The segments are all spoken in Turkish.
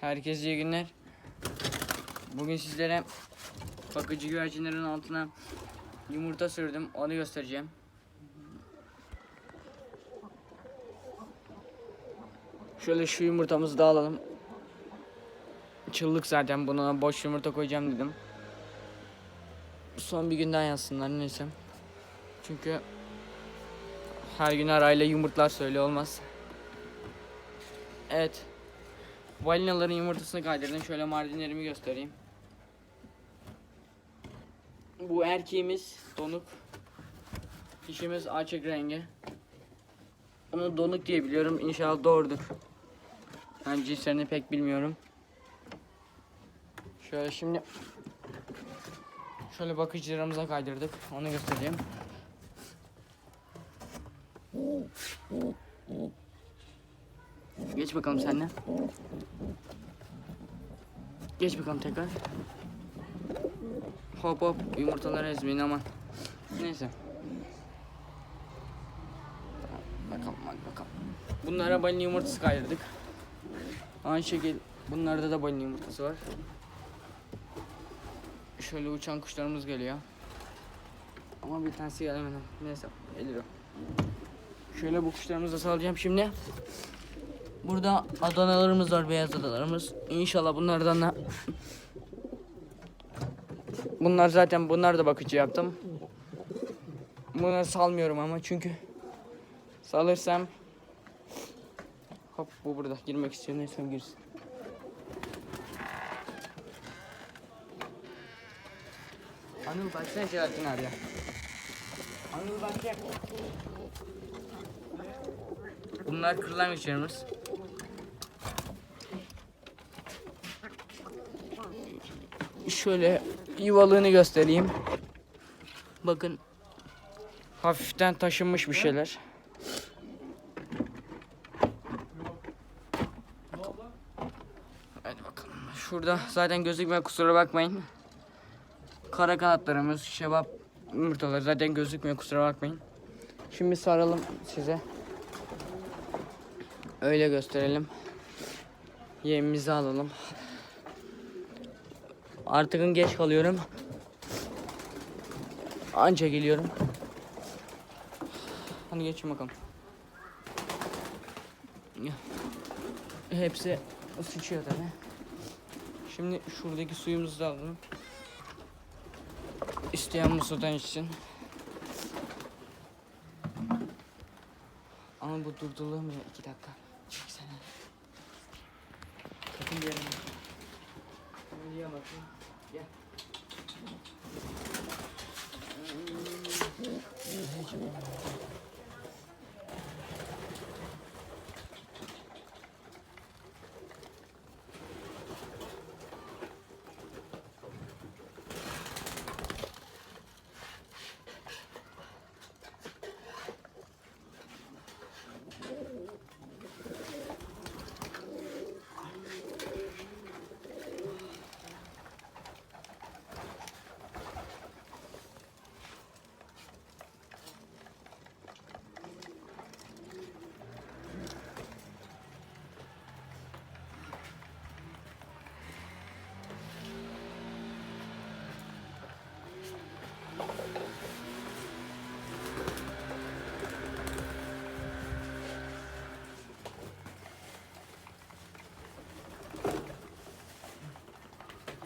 Herkese iyi günler. Bugün sizlere bakıcı güvercinlerin altına yumurta sürdüm. Onu göstereceğim. Şöyle şu yumurtamızı da alalım. Çıllık zaten buna boş yumurta koyacağım dedim. Son bir gün daha yazsınlar neyse. Çünkü her gün arayla yumurtlar söyle olmaz. Evet. Valinaların yumurtasını kaydırdım. Şöyle mardinlerimi göstereyim. Bu erkeğimiz donuk. Dişimiz açık rengi. Onu donuk diye biliyorum. İnşallah doğrudur. Ben cinslerini pek bilmiyorum. Şöyle şimdi şöyle bakıcılarımıza kaydırdık. Onu göstereyim. Geç bakalım seninle. Geç bakalım tekrar. Hop hop yumurtaları ezmeyin aman. Neyse. Bakalım hadi bakalım. Bunlara balina yumurtası kaydırdık. Aynı şekil bunlarda da balina yumurtası var. Şöyle uçan kuşlarımız geliyor. Ama bir tanesi gelemedi. Neyse gelir. Şöyle bu kuşlarımızı da salacağım şimdi. Burada Adanalarımız var, beyaz adalarımız. İnşallah bunlardan da Bunlar zaten bunlar da bakıcı yaptım. Bunları salmıyorum ama çünkü salırsam Hop bu burada girmek istiyor neyse girsin. Anıl baksana Selahattin abi ya. Anıl bak ya. Bunlar kırlangıçlarımız. Şöyle yuvalığını göstereyim. Bakın. Hafiften taşınmış bir şeyler. Hadi bakalım. Şurada zaten gözükmüyor kusura bakmayın. Kara kanatlarımız, şebap yumurtaları zaten gözükmüyor kusura bakmayın. Şimdi saralım size. Öyle gösterelim. Yemimizi alalım. Artık geç kalıyorum. Anca geliyorum. Hadi geçin bakalım. Hepsi sıçıyor tabi. Şimdi şuradaki suyumuzu da alalım. İsteyen bu sudan içsin. Ama bu durdurulamıyor iki dakika. Çeksene. Bakma. Kameraya bakayım. Gel.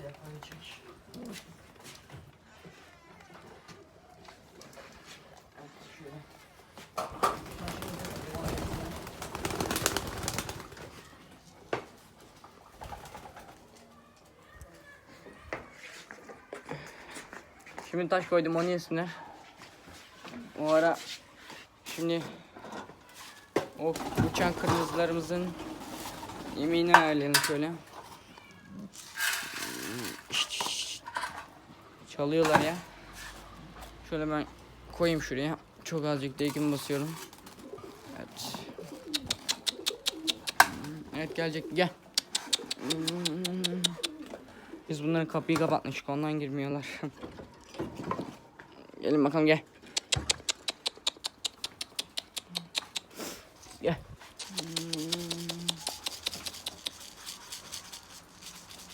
Bir dakika çek. Evet, şöyle. Şimdi taş koydum onu yesinler. O ara şimdi o uçan kırmızılarımızın yemeğini ayarlayalım şöyle. Çalıyorlar ya. Şöyle ben koyayım şuraya. Çok azıcık değkim basıyorum. Evet. Evet gelecek gel. Biz bunların kapıyı kapatmıştık ondan girmiyorlar. Gelin bakalım gel. Gel.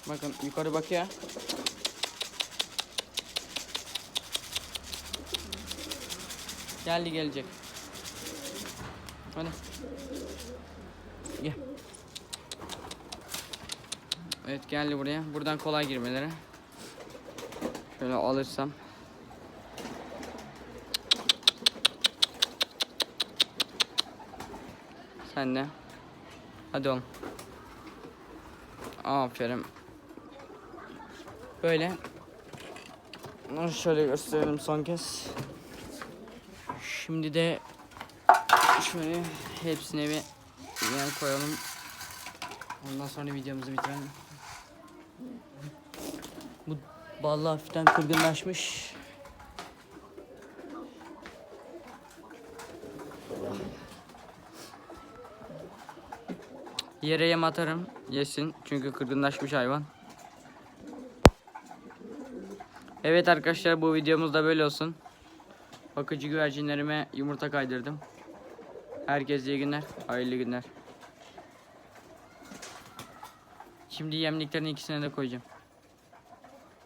Bakın yukarı bakıyor. Geldi gelecek. Hadi. Gel. Evet geldi buraya. Buradan kolay girmeleri. Şöyle alırsam. De. Hadi oğlum. Aferin. Böyle. Bunu şöyle gösterelim son kez. Şimdi de şöyle hepsine bir yer koyalım. Ondan sonra videomuzu bitirelim. Bu ballı hafiften kırgınlaşmış. Yere yem atarım yesin çünkü kırgınlaşmış hayvan. Evet arkadaşlar bu videomuz da böyle olsun. Bakıcı güvercinlerime yumurta kaydırdım. Herkese iyi günler, hayırlı günler. Şimdi yemliklerin ikisine de koyacağım.